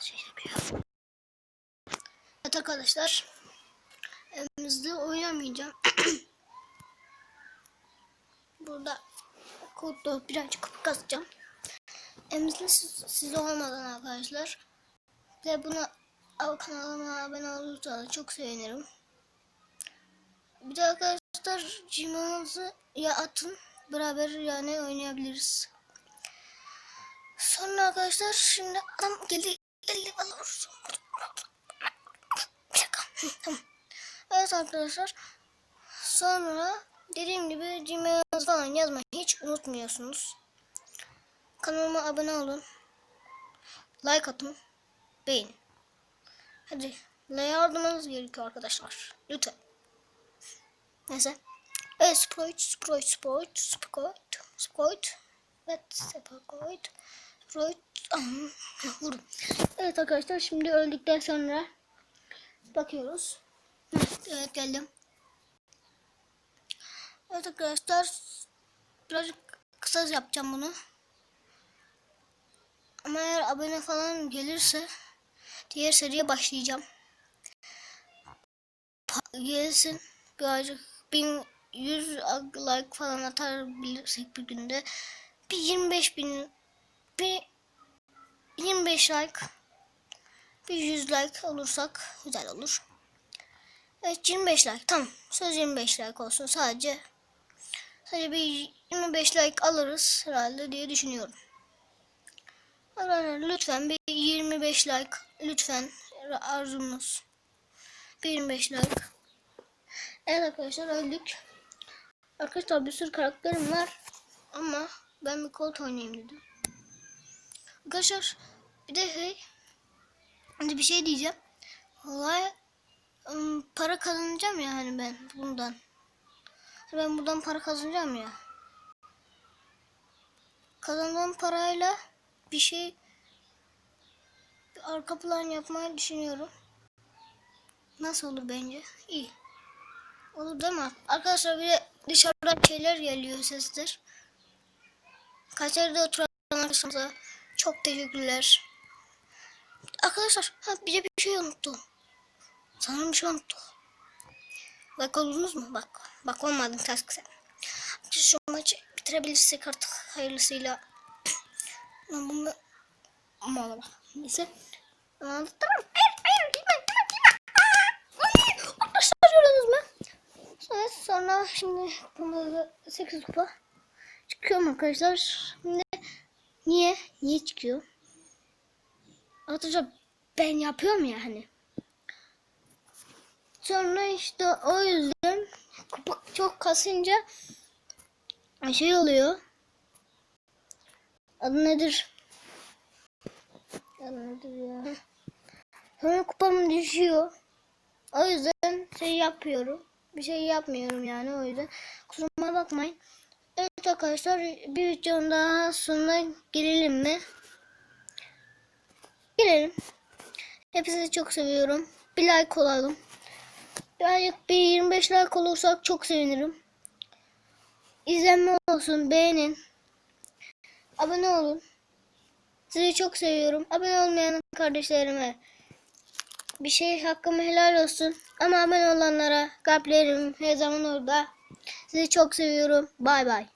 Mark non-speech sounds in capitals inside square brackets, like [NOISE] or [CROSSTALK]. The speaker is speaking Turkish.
Şey. Evet arkadaşlar. Evimizde oynamayacağım. [CLEARS THROAT] Burada kodda birazcık kasacağım. Evimizde siz, siz olmadan arkadaşlar. Ve buna kanalıma abone olursanız çok sevinirim. Bir de arkadaşlar Gmail'ınızı ya atın. Beraber yani oynayabiliriz. Sonra arkadaşlar şimdi adam geldi. Geldi bana vursun. Evet arkadaşlar. Sonra dediğim gibi Gmail'ınızı falan yazmayı hiç unutmuyorsunuz. Kanalıma abone olun. Like atın. Beğenin. Hadi. Ne yardımınız gerekiyor arkadaşlar. Lütfen. Neyse. Evet, Sprite, Sprite, Sprite, Sprite, Sprite. Evet, Sprite, Sprite. Vurdum. Evet arkadaşlar şimdi öldükten sonra bakıyoruz. Evet geldim. Evet arkadaşlar birazcık kısa yapacağım bunu. Ama eğer abone falan gelirse diğer seriye başlayacağım. Pa- gelsin birazcık 1100 like falan atabilirsek bir günde bir 25 bin bir 25 like bir 100 like olursak güzel olur. Evet 25 like tamam söz 25 like olsun sadece sadece bir 25 like alırız herhalde diye düşünüyorum. Arkadaşlar lütfen bir 25 like lütfen arzumuz. Bir 25 like. Evet arkadaşlar öldük. Arkadaşlar bir sürü karakterim var ama ben bir Colt oynayayım dedim. Arkadaşlar bir de hey hani bir şey diyeceğim. Im, para kazanacağım ya hani ben bundan. Ben buradan para kazanacağım ya. Kazandığım parayla bir şey bir arka plan yapmayı düşünüyorum. Nasıl olur bence? İyi. Olur değil mi? Arkadaşlar bir de dışarıdan şeyler geliyor sesler. Kaçerde oturan arkadaşlarımıza çok teşekkürler. Arkadaşlar ha, bir de bir şey unuttum. Sanırım bir şey unuttum. Bak oldunuz mu? Bak. Bak olmadın task sen. Şu maçı bitirebilirsek artık hayırlısıyla. [CLEARS THROAT] Lan bunu... Ama bak. Neyse. Anlattım. Hayır hayır gitme gitme gitme. Arkadaşlar gördünüz mü? Evet sonra şimdi bunda 8 kupa çıkıyorum arkadaşlar. Şimdi niye? Niye çıkıyor? Arkadaşlar ben yapıyorum ya hani. Sonra işte o yüzden kupa çok kasınca şey oluyor. Adı nedir? Adı nedir ya? Sonra kupam düşüyor. O yüzden şey yapıyorum. Bir şey yapmıyorum yani o yüzden. Kusuruma bakmayın. Evet arkadaşlar bir videonun daha sonuna gelelim mi? Gelelim. Hepinizi çok seviyorum. Bir like olalım. Birazcık bir 25 like olursak çok sevinirim. İzlenme olsun, beğenin. Abone olun. Sizi çok seviyorum. Abone olmayan kardeşlerime bir şey hakkımı helal olsun. Ama abone olanlara kalplerim her zaman orada. Sizi çok seviyorum. Bay bay.